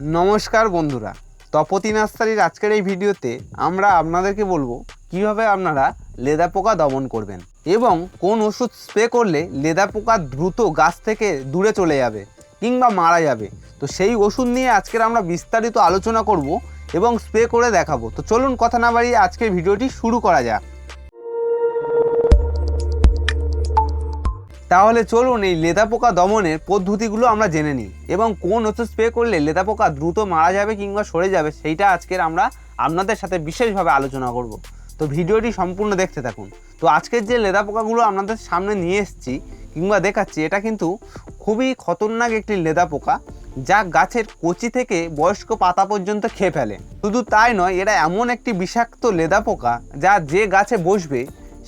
নমস্কার বন্ধুরা, তপতি নার্সারির আজকের এই ভিডিওতে আমরা আপনাদেরকে বলব কীভাবে আপনারা লেদা পোকা দমন করবেন এবং কোন ওষুধ স্প্রে করলে লেদা পোকা দ্রুত গাছ থেকে দূরে চলে যাবে কিংবা মারা যাবে। তো সেই ওষুধ নিয়ে আজকের আমরা বিস্তারিত আলোচনা করব এবং স্প্রে করে দেখাবো। তো চলুন কথা না বাড়িয়ে আজকের ভিডিওটি শুরু করা যাক। তাহলে চলুন এই লেদা পোকা দমনের পদ্ধতিগুলো আমরা জেনে নিই। এবং কোন ওষুধ স্প্রে করলে লেদা পোকা দ্রুত মারা যাবে কিংবা সরে যাবে সেইটা আজকের আমরা আপনাদের সাথে বিশেষভাবে আলোচনা করব। তো ভিডিওটি সম্পূর্ণ দেখতে থাকুন। তো আজকের যে লেদা পোকাগুলো আপনাদের সামনে নিয়ে এসেছি কিংবা দেখাচ্ছি, এটা কিন্তু খুবই খতরনাক একটি লেদা পোকা যা গাছের কচি থেকে বয়স্ক পাতা পর্যন্ত খেয়ে ফেলে। শুধু তাই নয়, এরা এমন একটি বিষাক্ত লেদা পোকা যা যে গাছে বসবে,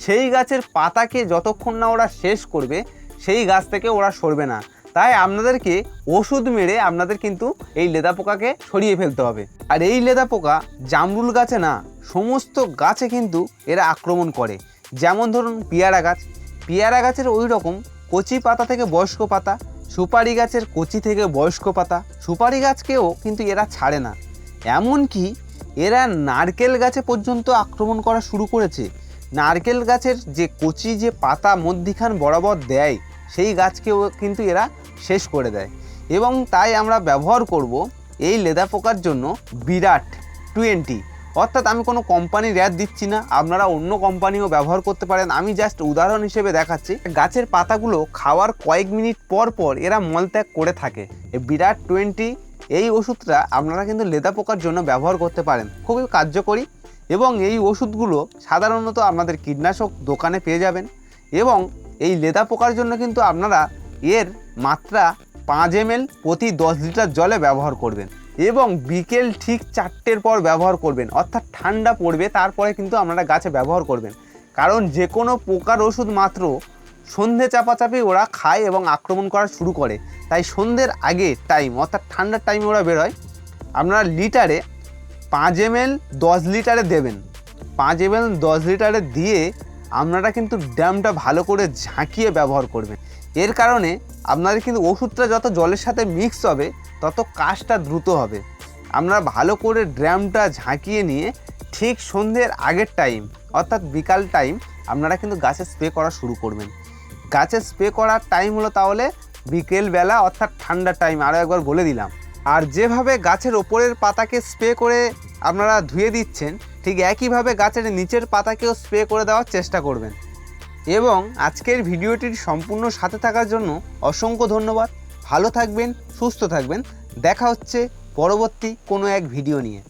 সেই গাছের পাতাকে যতক্ষণ না ওরা শেষ করবে সেই গাছ থেকে ওরা সরবে না। তাই আপনাদেরকে ওষুধ মেরে আপনাদের কিন্তু এই লেদা পোকাকে সরিয়ে ফেলতে হবে। আর এই লেদা পোকা জামরুল গাছে না, সমস্ত গাছে কিন্তু এরা আক্রমণ করে। যেমন ধরুন পেয়ারা গাছ। পেয়ারা গাছের ওই রকম কচি পাতা থেকে বয়স্ক পাতা, সুপারি গাছের কচি থেকে বয়স্ক পাতা, সুপারি গাছকেও কিন্তু এরা ছাড়ে না। এমনকি এরা নারকেল গাছে পর্যন্ত আক্রমণ করা শুরু করেছে। নারকেল গাছের যে কচি যে পাতা মধ্যিখান বরাবর দেয় সেই গাছকেও কিন্তু এরা শেষ করে দেয়। এবং তাই আমরা ব্যবহার করব এই লেদা পোকার জন্য বিরাট টোয়েন্টি। অর্থাৎ আমি কোনো কোম্পানির অ্যাড দিচ্ছি না, আপনারা অন্য কোম্পানিও ব্যবহার করতে পারেন। আমি জাস্ট উদাহরণ হিসেবে দেখাচ্ছি। গাছের পাতাগুলো খাওয়ার কয়েক মিনিট পর পর এরা মলত্যাগ করে থাকে। বিরাট টোয়েন্টি, এই ওষুধটা আপনারা কিন্তু লেদা পোকার জন্য ব্যবহার করতে পারেন। খুবই কার্যকরী। এবং এই ওষুধগুলো সাধারণত আপনাদের কীটনাশক দোকানে পেয়ে যাবেন। এবং এই লেদা পোকার জন্য কিন্তু আপনারা এর মাত্রা পাঁচ এম প্রতি দশ লিটার জলে ব্যবহার করবেন এবং বিকেল ঠিক চারটের পর ব্যবহার করবেন। অর্থাৎ ঠান্ডা পড়বে, তারপরে কিন্তু আপনারা গাছে ব্যবহার করবেন। কারণ যে কোনো পোকার ওষুধ মাত্র সন্ধে চাপাচাপি ওরা খায় এবং আক্রমণ করা শুরু করে। তাই সন্ধ্যের আগে টাইম অর্থাৎ ঠান্ডার টাইমে ওরা বেরোয়, আপনারা লিটারে পাঁচ এম এল দশ লিটারে দেবেন। পাঁচ এম এল দশ লিটারে দিয়ে আপনারা কিন্তু ড্যামটা ভালো করে ঝাঁকিয়ে ব্যবহার করবেন। এর কারণে আপনাদের কিন্তু ওষুধটা যত জলের সাথে মিক্স হবে, তত কাজটা দ্রুত হবে। আপনারা ভালো করে ড্রামটা ঝাঁকিয়ে নিয়ে ঠিক সন্ধ্যের আগের টাইম অর্থাৎ বিকাল টাইম আপনারা কিন্তু গাছে স্প্রে করা শুরু করবেন। গাছে স্প্রে করার টাইম হলো তাহলে বিকেলবেলা, অর্থাৎ ঠান্ডা টাইম আরও একবার বলে দিলাম। আর যেভাবে গাছের ওপরের পাতাকে স্প্রে করে আপনারা ধুয়ে দিচ্ছেন, ঠিক একইভাবে গাছের নিচের পাতাকেও স্প্রে করে দেওয়ার চেষ্টা করবেন। এবং আজকের ভিডিওটির সম্পূর্ণ সাথে থাকার জন্য অসংখ্য ধন্যবাদ। ভালো থাকবেন, সুস্থ থাকবেন। দেখা হচ্ছে পরবর্তী কোনো এক ভিডিও নিয়ে।